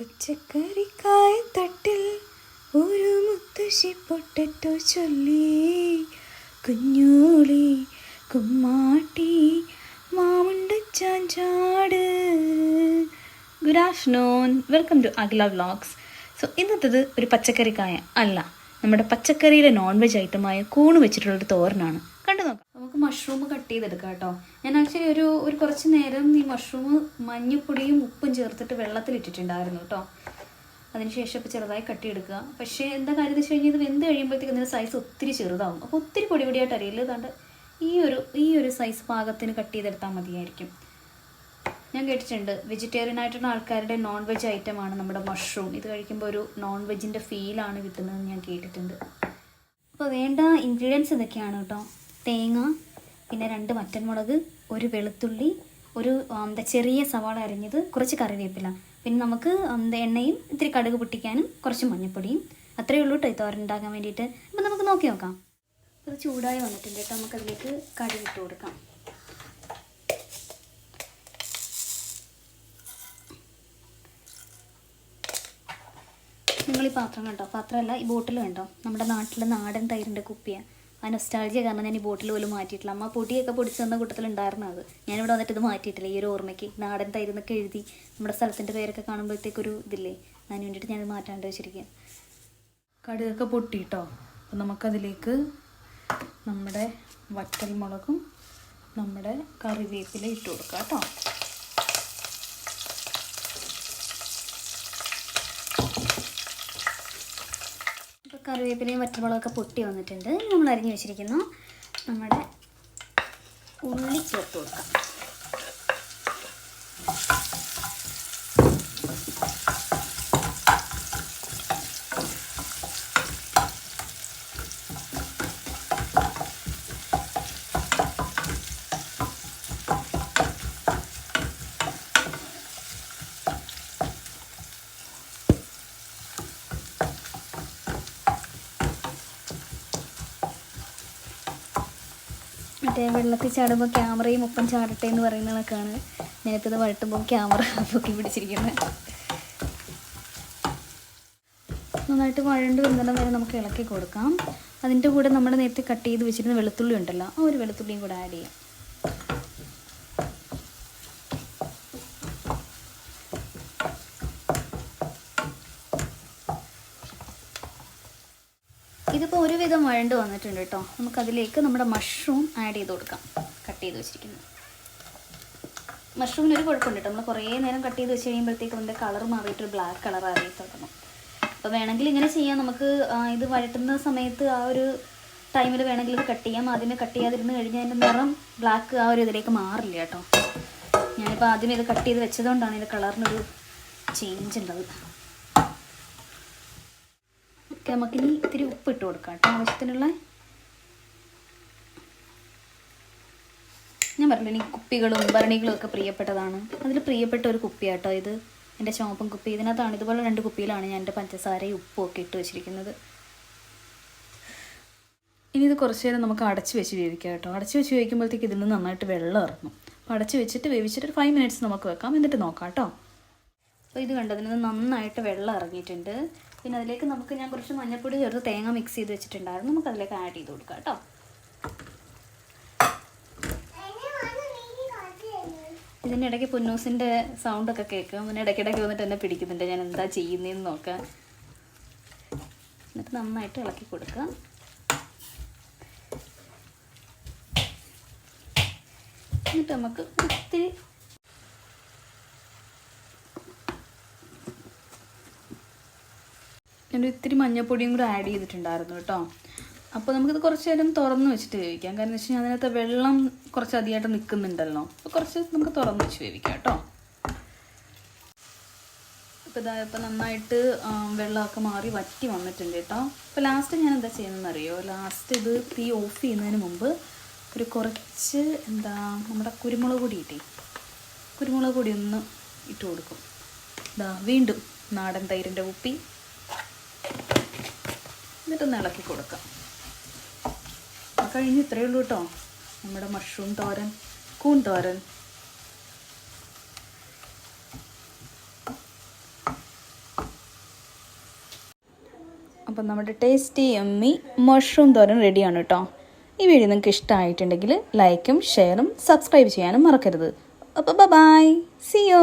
പച്ചക്കറിക്കായ തട്ടിൽ ഒരു മുത്തശ്ശി പൊട്ടറ്റോ ചൊല്ലി. കുഞ്ഞോളി കുമ്മാട്ടി മാമുണ്ട ചാഞ്ചാട്. Good afternoon welcome to Akhila vlogs so ഇന്നത്തേത് ഒരു പച്ചക്കറിക്കായ അല്ല. നമ്മുടെ പച്ചക്കറിയിലെ നോൺ വെജ് ഐറ്റമായ കൂണ് വെച്ചിട്ടുള്ളൊരു തോരനാണ്. കണ്ടു നോക്കാം. മഷ്റൂം കട്ട് ചെയ്തെടുക്കാം കേട്ടോ. ഞാൻ ആക്ച്വലി ഒരു ഒരു കുറച്ച് നേരം ഈ മഷ്റൂം മഞ്ഞപ്പൊടിയും ഉപ്പും ചേർത്തിട്ട് വെള്ളത്തിൽ ഇട്ടിട്ടുണ്ടായിരുന്നു കേട്ടോ അതിനുശേഷം ഇപ്പോൾ ചെറുതായി കട്ട് ചെയ്തെടുക്കുക. പക്ഷേ എന്താ കാര്യം എന്ന് വെച്ച് കഴിഞ്ഞാൽ ഇത് വെന്ത് കഴിയുമ്പോഴത്തേക്ക് ഇതിന്റെ സൈസ് ഒത്തിരി ചെറുതാവും. അപ്പോൾ ഒത്തിരി പൊടി പൊടിയായിട്ട് അറിയില്ല. ഇതാണ്ട് ഈ ഒരു ഈ ഒരു സൈസ് പാകത്തിന് കട്ട് ചെയ്തെടുത്താൽ മതിയായിരിക്കും. ഞാൻ കേട്ടിട്ടുണ്ട് വെജിറ്റേറിയൻ ആയിട്ടുള്ള ആൾക്കാരുടെ നോൺ വെജ് ഐറ്റമാണ് നമ്മുടെ മഷ്റൂം ഇത് കഴിക്കുമ്പോൾ ഒരു നോൺ വെജിന്റെ ഫീലാണ് കിട്ടുന്നതെന്ന് ഞാൻ കേട്ടിട്ടുണ്ട്. അപ്പോൾ വേണ്ട ഇൻഗ്രീഡിയൻസ് ഇതൊക്കെയാണ് കേട്ടോ. തേങ്ങ പിന്നെ രണ്ട് വറ്റൻമുളക് ഒരു വെളുത്തുള്ളി ഒരു എന്താ ചെറിയ സവാള അരിഞ്ഞത് കുറച്ച് കറിവേപ്പില. പിന്നെ നമുക്ക് എന്താ എണ്ണയും ഇത്തിരി കടുക് പൊട്ടിക്കാനും കുറച്ച് മഞ്ഞൾപ്പൊടിയും അത്രയേ ഉള്ളൂ കേട്ടോ തോരൻ ഉണ്ടാക്കാൻ വേണ്ടിയിട്ട്. അപ്പം നമുക്ക് നോക്കി നോക്കാം. ഇത് ചൂടായി വന്നിട്ടുണ്ട് കേട്ടോ നമുക്കതിലേക്ക് കടുക് ഇട്ട് കൊടുക്കാം. നിങ്ങൾ ഈ പാത്രം കണ്ടോ? പാത്രമല്ല ഈ ബോട്ടിൽ കണ്ടോ? നമ്മുടെ നാട്ടിലെ നാടൻ തൈരിന്റെ കുപ്പിയാണ് ആ നൊസ്റ്റാൾജിയ കാരണം ഞാൻ ഈ ബോട്ടിൽ പോലും മാറ്റിയിട്ടില്ല. അമ്മ പൊടിയൊക്കെ പൊടിച്ച് തന്ന കൂട്ടത്തിലുണ്ടായിരുന്നു അത്. ഞാനിവിടെ വന്നിട്ട് ഇത് മാറ്റിയിട്ടില്ല. ഈ ഒരു ഓർമ്മയ്ക്ക് നാടൻ തൈരുന്നൊക്കെ എഴുതി നമ്മുടെ സ്ഥലത്തിന്റെ പേരൊക്കെ കാണുമ്പോഴത്തേക്കൊരു ഇതില്ലേ? അതിന് വേണ്ടിയിട്ട് ഞാനത് മാറ്റാണ്ട് വെച്ചിരിക്കുകയാണ് കടുകൊക്കെ പൊട്ടിയിട്ടോ അപ്പം നമുക്കതിലേക്ക് നമ്മുടെ വറ്റൽ മുളകും നമ്മുടെ കറിവേപ്പില ഇട്ട് കൊടുക്കാം കേട്ടോ. കറിവേപ്പിലയും വറ്റമുളകൊക്കെ പൊട്ടി വന്നിട്ടുണ്ട്. നമ്മൾ അരിഞ്ഞു വെച്ചിരിക്കുന്നു. നമ്മുടെ ഉള്ളി ചേർത്ത് കൊടുക്കാം. മറ്റേ വെള്ളത്തിൽ ചാടുമ്പോൾ ക്യാമറയും ഒപ്പം ചാടട്ടെ എന്ന് പറയുന്ന കണക്കാണ് ഞാനിപ്പോൾ ഇത് വഴട്ടുമ്പോൾ ക്യാമറ പൊക്കി പിടിച്ചിരിക്കുന്നത് നന്നായിട്ട് വഴണ്ട് വരുന്നിടം വരെ നമുക്ക് ഇളക്കി കൊടുക്കാം. അതിന്റെ കൂടെ നമ്മുടെ നേരത്തെ കട്ട് ചെയ്ത് വെച്ചിരുന്ന വെളുത്തുള്ളി ഉണ്ടല്ലോ ആ ഒരു വെളുത്തുള്ളിയും കൂടെ ആഡ് ചെയ്യാം. ഇതിപ്പോൾ ഒരുവിധം വഴണ്ട് വന്നിട്ടുണ്ട് കേട്ടോ നമുക്കതിലേക്ക് നമ്മുടെ മഷ്റൂം ആഡ് ചെയ്ത് കൊടുക്കാം. കട്ട് ചെയ്ത് വെച്ചിരിക്കുന്നത് മഷ്റൂമിന് ഒരു കുഴപ്പമുണ്ട് കേട്ടോ നമ്മൾ കുറേ നേരം കട്ട് ചെയ്ത് വെച്ച് കഴിയുമ്പോഴത്തേക്കും അതിന്റെ കളർ മാറിയിട്ടൊരു ബ്ലാക്ക് കളർ ആയി തുടങ്ങും അപ്പോൾ വേണമെങ്കിൽ ഇങ്ങനെ ചെയ്യാം. നമുക്ക് ഇത് വഴട്ടുന്ന സമയത്ത് ആ ഒരു ടൈമിൽ വേണമെങ്കിൽ ഇത് കട്ട് ചെയ്യാം. ആദ്യമേ കട്ട് ചെയ്യാതിരുന്ന് കഴിഞ്ഞാൽ അതിന്റെ നിറം ബ്ലാക്ക് ആ ഒരു ഇതിലേക്ക് മാറില്ല കേട്ടോ ഞാനിപ്പോൾ ആദ്യമേ ഇത് കട്ട് ചെയ്ത് വെച്ചതുകൊണ്ടാണ് ഇത് കളറിനൊരു ചേഞ്ച് ഉള്ളത് നമുക്കിനി ഇത്തിരി ഉപ്പ് ഇട്ട് കൊടുക്കാം കേട്ടോ. ആവശ്യത്തിനുള്ള ഞാൻ പറഞ്ഞില്ല എനിക്ക് കുപ്പികളും ഭരണികളും ഒക്കെ പ്രിയപ്പെട്ടതാണ്. അതിൽ പ്രിയപ്പെട്ട ഒരു കുപ്പിയാട്ടോ ഇത്. എന്റെ ചുവപ്പും കുപ്പി. ഇതിനകത്താണ് ഇതുപോലെ രണ്ട് കുപ്പിയിലാണ് ഞാൻ എന്റെ പഞ്ചസാരയും ഉപ്പും ഒക്കെ ഇട്ട് വെച്ചിരിക്കുന്നത്. ഇനി ഇത് കുറച്ച് നേരം നമുക്ക് അടച്ച് വെച്ച് വേവിക്കാം കേട്ടോ. അടച്ച് വെച്ച് വേവിക്കുമ്പോഴത്തേക്ക് ഇതിൽ നിന്ന് നന്നായിട്ട് വെള്ളം ഇറങ്ങും. അപ്പോൾ അടച്ച് വെച്ചിട്ട് വേവിച്ചിട്ട് ഒരു ഫൈവ് മിനിറ്റ്സ് നമുക്ക് വെക്കാം. എന്നിട്ട് നോക്കാം കേട്ടോ. അപ്പോൾ ഇത് കണ്ടതിന് നന്നായിട്ട് വെള്ളം ഇറങ്ങിയിട്ടുണ്ട്. പിന്നെ അതിലേക്ക് നമുക്ക് ഞാൻ കുറച്ച് മഞ്ഞൾപ്പൊടി ചേർത്ത് തേങ്ങ മിക്സ് ചെയ്ത് വെച്ചിട്ടുണ്ടായിരുന്നു. നമുക്ക് അതിലേക്ക് ആഡ് ചെയ്ത് കൊടുക്കാം കേട്ടോ. ഇതിന്റെ ഇടയ്ക്ക് പുന്നൂസിന്റെ സൗണ്ടൊക്കെ കേൾക്കും. പിന്നെ ഇടയ്ക്കിടയ്ക്ക് വന്നിട്ട് എന്നെ പിടിക്കുന്നുണ്ട്. ഞാൻ എന്താ ചെയ്യുന്നതെന്ന് നോക്കുക എന്നിട്ട് നന്നായിട്ട് ഇളക്കി കൊടുക്കുക എന്നിട്ട് നമുക്ക് ഒത്തിരി ഞാൻ ഇത്തിരി മഞ്ഞപ്പൊടിയും കൂടെ ആഡ് ചെയ്തിട്ടുണ്ടായിരുന്നു കേട്ടോ. അപ്പോൾ നമുക്കിത് കുറച്ച് നേരം തുറന്ന് വെച്ചിട്ട് വേവിക്കാം. കാരണം വെച്ച് കഴിഞ്ഞാൽ അതിനകത്ത് വെള്ളം കുറച്ച് അധികമായിട്ട് നിൽക്കുന്നുണ്ടല്ലോ അപ്പോൾ കുറച്ച് നമുക്ക് തുറന്ന് വെച്ച് വേവിക്കാം കേട്ടോ. അപ്പോൾ ഇതാ ഇപ്പോൾ നന്നായിട്ട് വെള്ളമൊക്കെ മാറി വറ്റി വന്നിട്ടുണ്ട് കേട്ടോ. അപ്പോൾ ലാസ്റ്റ് ഞാൻ എന്താ ചെയ്യുന്നതെന്ന് അറിയോ ലാസ്റ്റ് ഇത് തീ ഓഫ് ചെയ്യുന്നതിന് മുമ്പ് ഒരു കുറച്ച് എന്താ നമ്മുടെ കുരുമുളക് പൊടി ഇട്ടേ കുരുമുളക് പൊടി ഒന്ന് ഇട്ട് കൊടുക്കും. ഇതാ വീണ്ടും നാടൻ തൈരിന്റെ ഉപ്പി എന്നിട്ടൊന്ന് ഇളക്കി കൊടുക്കാം. കഴിഞ്ഞ് ഇത്രയേ ഉള്ളൂ കേട്ടോ നമ്മുടെ മഷ്റൂം തോരൻ കൂൺ തോരൻ. അപ്പം നമ്മുടെ ടേസ്റ്റി എമ്മി മഷ്റൂം തോരൻ റെഡിയാണ് കേട്ടോ ഈ വീഡിയോ നിങ്ങൾക്ക് ഇഷ്ടമായിട്ടുണ്ടെങ്കിൽ ലൈക്കും ഷെയറും സബ്സ്ക്രൈബ് ചെയ്യാനും മറക്കരുത്. അപ്പോൾ ബൈ സി യു